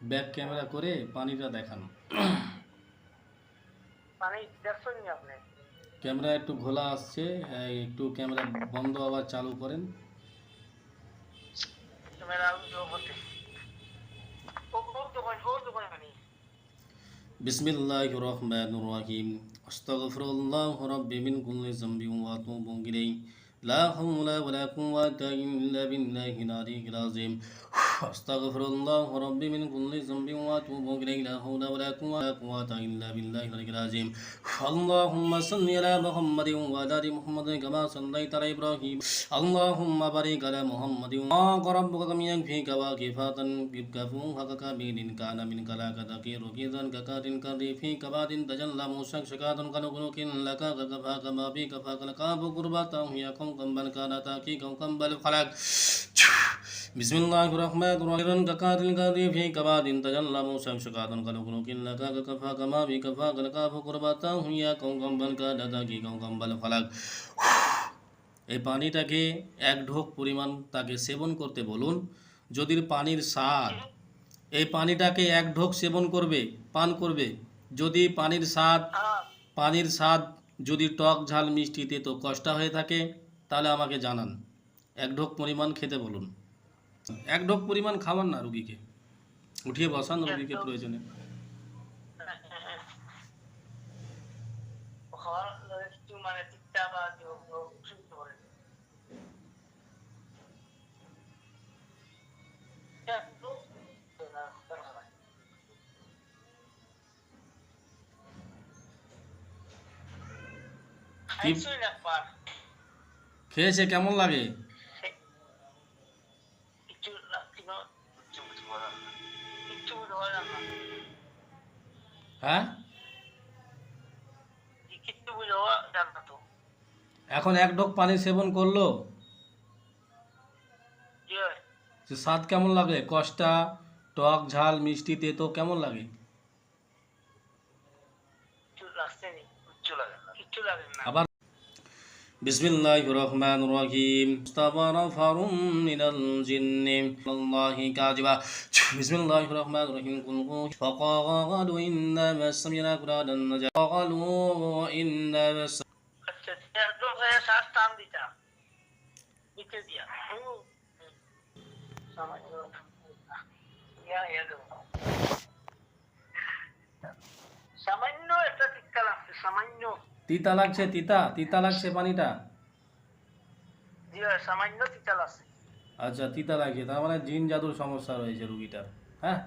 Back camera করে পানিটা দেখানো ক্যামেরা একটু ঘোলা আসছে একটু ক্যামেরা বন্ধ আবার চালু করেন বিসমিল্লাহ أستغفر الله ربي من كل ذنب وأتوب إليه لا حول ولا قوة إلا بالله العلي العظيم. اللهم صل على محمد وعلى آل محمد كما صليت على إبراهيم. اللهم بارك على محمد. وقال ربك كم يكفيك وكفاة كفوه حقك بين كان من كلاك تكير كيزا ككات كري في كبات تجلى موسك شكات كنقلك لك كفاك ما بي كفاك لكاب قربات يكم كمبل كان تاكي كمبل خلق. بسم الله الرحمن الرحيم ككات كري في كبات تجلى موسك شكات كنقلك لك كفاك ما بي كفاك لكاب قربات يكم كمبل كان تاكي كمبل خلق এই পানিটাকে এক ঢোক পরিমাণ তাকে সেবন করতে বলুন যদি পানির স্বাদ এই পানিটাকে এক ঢোক সেবন করবে পান করবে যদি পানির স্বাদ হ্যাঁ পানির স্বাদ যদি টক ঝাল মিষ্টিতে তো কষ্ট হয়ে থাকে তাহলে আমাকে জানান এক ঢোক পরিমাণ খেতে বলুন এক ঢোক পরিমাণ খাওয়ান না রুগীকে। উঠিয়ে বসান রুগীকে প্রয়োজনে। মানে তিক্তা বা অসুবিধা করে খাইছই না পার? খেয়েছে কেমন লাগে? হ্যাঁ? এখন এক ঢোক পানি সেবন করল? যে স্বাদ কেমন লাগে? কষ্টা টক ঝাল মিষ্টি তেতো কেমন লাগে? আবার বিসমিল্লাহির রহমানির রহিম মুস্তাবার ফারুম মিনাল জিন্নি আল্লাহি কাজিবা বিসমিল্লাহির রহমানির রহিম কুল ফাকালু ইন্না মাসমিনা কুরাদান নাজা ফাকালু ইন্না মাস আচ্ছা একদম হয়ে শ্বাস টান দিতা নিচে দিয়া সামান্য ইয়া ইয়া দেবো। সামান্য একটা টিক্কা লাগছে সামান্য তিতা লাগছে তিতা তিতা লাগছে পানিটা? জি সামান্য তিতা লাগছে। আচ্ছা তিতা লাগছে তার মানে জিন জাদুর সমস্যা রয়েছে রুগীটার হ্যাঁ?